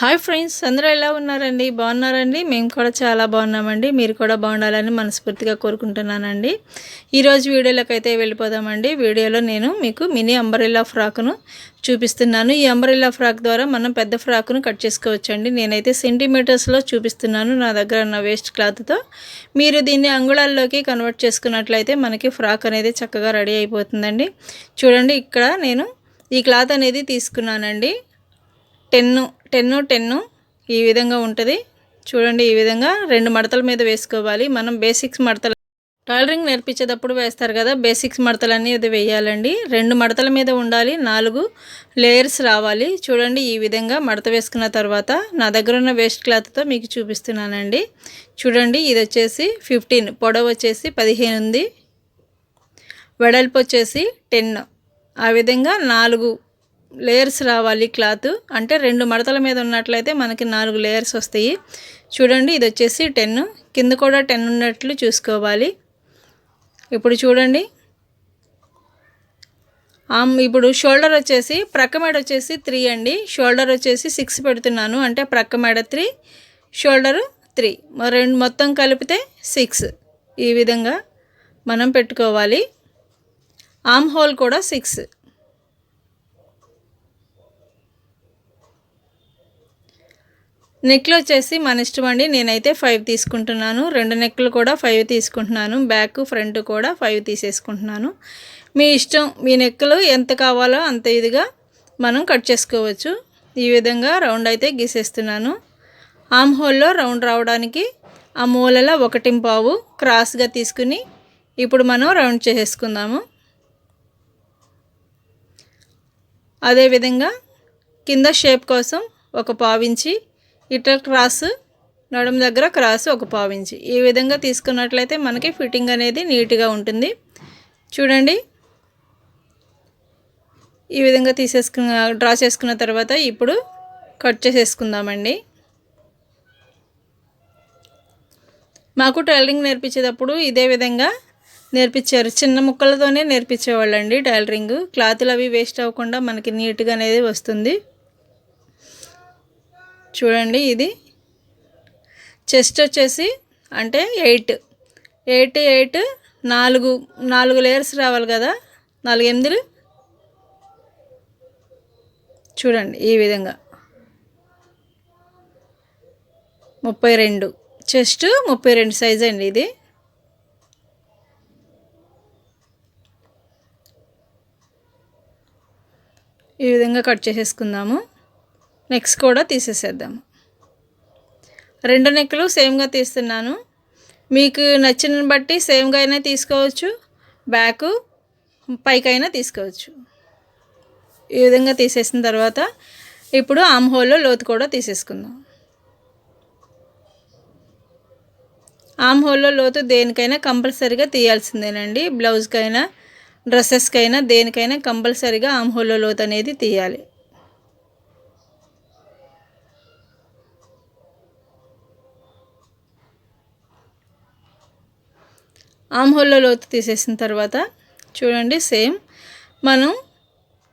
Hi friends అందరూ ఎలా ఉన్నారండి? బాగున్నారండి? మేము కూడా చాలా బాగున్నామండి. మీరు కూడా బాగుండాలని మనస్ఫూర్తిగా కోరుకుంటున్నానండి. ఈరోజు వీడియోలోకి అయితే వెళ్ళిపోదామండి. వీడియోలో నేను మీకు మినీ అంబరిల్లా ఫ్రాక్ను చూపిస్తున్నాను. ఈ అంబరిల్లా ఫ్రాక్ ద్వారా మనం పెద్ద ఫ్రాక్ను కట్ చేసుకోవచ్చండి. నేనైతే సెంటీమీటర్స్లో చూపిస్తున్నాను నా దగ్గర ఉన్న వేస్ట్ క్లాత్తో. మీరు దీన్ని అంగుళాల్లోకి కన్వర్ట్ చేసుకున్నట్లయితే మనకి ఫ్రాక్ అనేది చక్కగా రెడీ అయిపోతుందండి. చూడండి ఇక్కడ నేను ఈ క్లాత్ అనేది తీసుకున్నానండి. టెన్ను టెన్ను టెన్ను ఈ విధంగా ఉంటుంది. చూడండి ఈ విధంగా రెండు మడతల మీద వేసుకోవాలి. మనం బేసిక్స్ మడతలు టైలరింగ్ నేర్పించేటప్పుడు వేస్తారు కదా బేసిక్స్ మడతలన్నీ ఇది వేయాలండి. రెండు మడతల మీద ఉండాలి నాలుగు లేయర్స్ రావాలి. చూడండి ఈ విధంగా మడత వేసుకున్న తర్వాత నా దగ్గర ఉన్న వేస్ట్ క్లాత్తో మీకు చూపిస్తున్నానండి. చూడండి ఇది వచ్చేసి ఫిఫ్టీన్ పొడవు వచ్చేసి పదిహేను ఉంది. వెడల్పు వచ్చేసి టెన్. ఆ విధంగా నాలుగు లేయర్స్ రావాలి క్లాత్. అంటే రెండు మడతల మీద ఉన్నట్లయితే మనకి నాలుగు లేయర్స్ వస్తాయి. చూడండి ఇది వచ్చేసి టెన్. కింద కూడా టెన్ ఉన్నట్లు చూసుకోవాలి. ఇప్పుడు చూడండి. ఆమ్ ఇప్పుడు షోల్డర్ వచ్చేసి ప్రక్క మెడ వచ్చేసి త్రీ అండి. షోల్డర్ వచ్చేసి సిక్స్ పెడుతున్నాను. అంటే ప్రక్క మెడ త్రీ షోల్డరు త్రీ రెండు మొత్తం కలిపితే సిక్స్ ఈ విధంగా మనం పెట్టుకోవాలి. ఆమ్ హోల్ కూడా సిక్స్ నెక్లు వచ్చేసి మన ఇష్టం అండి. నేనైతే ఫైవ్ తీసుకుంటున్నాను. రెండు నెక్లు కూడా ఫైవ్ తీసుకుంటున్నాను. బ్యాక్ ఫ్రంట్ కూడా ఫైవ్ తీసేసుకుంటున్నాను. మీ ఇష్టం మీ నెక్కులు ఎంత కావాలో అంత ఇదిగా మనం కట్ చేసుకోవచ్చు. ఈ విధంగా రౌండ్ అయితే గీసేస్తున్నాను. ఆమ్ హోల్లో రౌండ్ రావడానికి ఆ మూలలో ఒకటి పావు క్రాస్గా తీసుకుని ఇప్పుడు మనం రౌండ్ చేసేసుకుందాము. అదేవిధంగా కింద షేప్ కోసం ఒక పావించి ఇట్లా క్రాస్ నడుము దగ్గర క్రాస్ ఒక పావించి ఈ విధంగా తీసుకున్నట్లయితే మనకి ఫిట్టింగ్ అనేది నీట్గా ఉంటుంది. చూడండి. ఈ విధంగా తీసేసుకున్న డ్రా చేసుకున్న తర్వాత ఇప్పుడు కట్ చేసేసుకుందామండి. మాకు టైలరింగ్ నేర్పించేటప్పుడు ఇదే విధంగా నేర్పించారు. చిన్న ముక్కలతోనే నేర్పించేవాళ్ళండి టైలరింగ్. క్లాతులు అవి వేస్ట్ అవ్వకుండా మనకి నీట్గా అనేది వస్తుంది. చూడండి ఇది. చెస్ట్ వచ్చేసి అంటే ఎయిట్. ఎయిట్ ఎయిట్ నాలుగు నాలుగు లేయర్స్ రావాలి కదా. నాలుగు ఎనిమిదిలు. చూడండి ఈ విధంగా. ముప్పై రెండు. చెస్ట్ ముప్పై రెండు సైజ్ అండి ఇది. ఈ విధంగా కట్ చేసేసుకుందాము. నెక్స్ట్ కూడా తీసేసేద్దాం రెండు నెక్కులు సేమ్గా తీస్తున్నాను. మీకు నచ్చిన బట్టి సేమ్గా అయినా తీసుకోవచ్చు బ్యాక్ పైకైనా తీసుకోవచ్చు. ఈ విధంగా తీసేసిన తర్వాత ఇప్పుడు ఆమ్ హోల్లో లోతు కూడా తీసేసుకుందాం. ఆమ్ హోల్లో లోతు దేనికైనా కంపల్సరీగా తీయాల్సిందేనండి. బ్లౌజ్కైనా డ్రెస్సెస్కైనా దేనికైనా కంపల్సరీగా ఆమ్ హోల్లో లోతు అనేది తీయాలి. ఆమ్హోల్లో లోతు తీసేసిన తర్వాత చూడండి సేమ్ మనం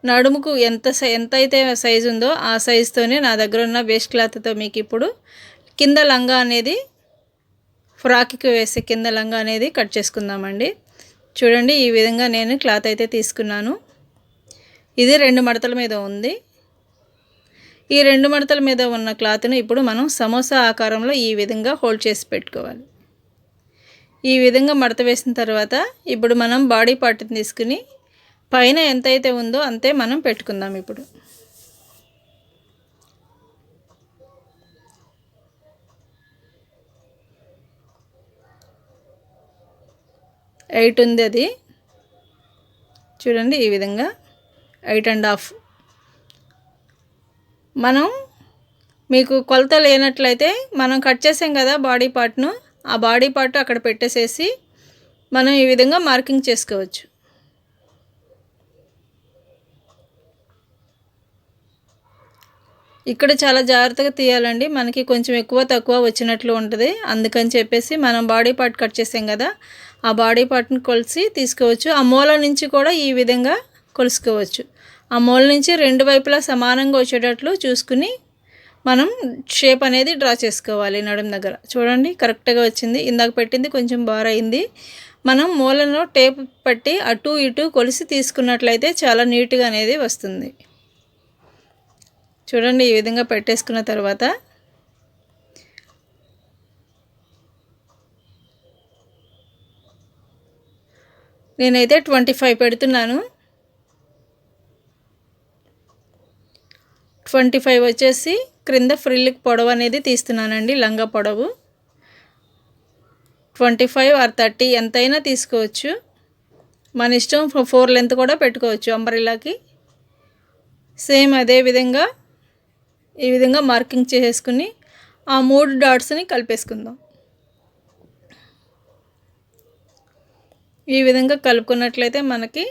నడుముకు ఎంత ఎంత అయితే సైజు ఉందో ఆ సైజుతోనే నా దగ్గర ఉన్న వేస్ట్ క్లాత్తో మీకు ఇప్పుడు కింద లంగా అనేది ఫ్రాక్కి వేసే కింద లంగా అనేది కట్ చేసుకుందామండి. చూడండి ఈ విధంగా నేను క్లాత్ అయితే తీసుకున్నాను. ఇది రెండు మడతల మీద ఉంది. ఈ రెండు మడతల మీద ఉన్న క్లాత్ను ఇప్పుడు మనం సమోసా ఆకారంలో ఈ విధంగా హోల్డ్ చేసి పెట్టుకోవాలి. ఈ విధంగా మడత వేసిన తర్వాత ఇప్పుడు మనం బాడీ పార్ట్ని తీసుకుని పైన ఎంతైతే ఉందో అంతే మనం పెట్టుకుందాం ఇప్పుడు. ఎయిట్ ఉంది అది. చూడండి ఈ విధంగా ఎయిట్ అండ్ హాఫ్. మనం మీకు కొలత లేనట్లయితే మనం కట్ చేసాం కదా బాడీ పార్ట్ను ఆ బాడీ పార్ట్ అక్కడ పెట్టేసేసి మనం ఈ విధంగా మార్కింగ్ చేసుకోవచ్చు. ఇక్కడ చాలా జాగ్రత్తగా తీయాలండి. మనకి కొంచెం ఎక్కువ తక్కువ వచ్చినట్లు ఉంటుంది. అందుకని చెప్పేసి మనం బాడీ పార్ట్ కట్ చేసాం కదా ఆ బాడీ పార్ట్ని కొలిసి తీసుకోవచ్చు. ఆ మూల నుంచి కూడా ఈ విధంగా కొలుసుకోవచ్చు. ఆ మూల నుంచి రెండు వైపులా సమానంగా వచ్చేటట్లు చూసుకుని మనం షేప్ అనేది డ్రా చేసుకోవాలి నడుం దగ్గర. చూడండి కరెక్ట్గా వచ్చింది. ఇందాక పెట్టింది కొంచెం బార్ అయింది. మనం మూలలో టేప్ పట్టి అటు ఇటు కొలిసి తీసుకున్నట్లయితే చాలా నీట్గా అనేది వస్తుంది. చూడండి ఈ విధంగా పెట్టేసుకున్న తర్వాత నేనైతే ట్వంటీ ఫైవ్ పెడుతున్నాను. ట్వంటీ ఫైవ్ వచ్చేసి క్రింద ఫ్రిల్కి పొడవు అనేది తీస్తున్నానండి లంగా పొడవు. ట్వంటీ ఫైవ్ ఆర్ థర్టీ ఎంతైనా తీసుకోవచ్చు. మన ఇష్టం ఫోర్ లెంత్ కూడా పెట్టుకోవచ్చు అంబరిలాకి సేమ్ అదే విధంగా ఈ విధంగా మార్కింగ్ చేసేసుకుని ఆ మూడు డాట్స్ని కలిపేసుకుందాం. ఈ విధంగా కలుపుకున్నట్లయితే మనకి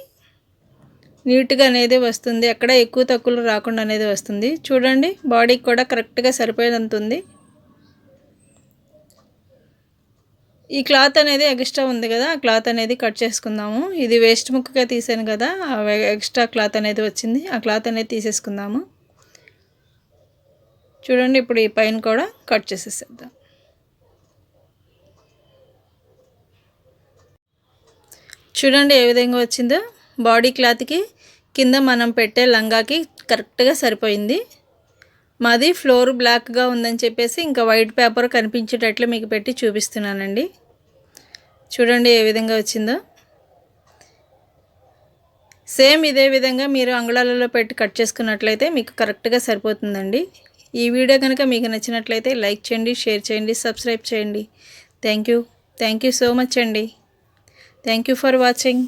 నీట్గా అనేది వస్తుంది. ఎక్కడ ఎక్కువ తక్కువలు రాకుండా అనేది వస్తుంది. చూడండి బాడీకి కూడా కరెక్ట్గా సరిపోయేంత ఉంది ఈ క్లాత్ అనేది ఎక్స్ట్రా ఉంది కదా ఆ క్లాత్ అనేది కట్ చేసుకుందాము. ఇది వేస్ట్ ముక్కగా తీసాను కదా ఎక్స్ట్రా క్లాత్ అనేది వచ్చింది. ఆ క్లాత్ అనేది తీసేసుకుందాము. చూడండి ఇప్పుడు ఈ పైన కూడా కట్ చేసేసేద్దాం. చూడండి ఏ విధంగా వచ్చిందో. బాడీ క్లాత్కి కింద మనం పెట్టే లంగాకి కరెక్ట్గా సరిపోయింది. మాది ఫ్లోర్ బ్లాక్గా ఉందని చెప్పేసి ఇంకా వైట్ పేపర్ కనిపించేటట్లు మీకు పెట్టి చూపిస్తున్నానండి. చూడండి ఏ విధంగా వచ్చిందో. సేమ్ ఇదే విధంగా మీరు అంగుళాలలో పెట్టి కట్ చేసుకున్నట్లయితే మీకు కరెక్ట్గా సరిపోతుందండి. ఈ వీడియో కనుక మీకు నచ్చినట్లయితే లైక్ చేయండి షేర్ చేయండి సబ్స్క్రైబ్ చేయండి. Thank you. Thank you so much అండి. Thank you for watching.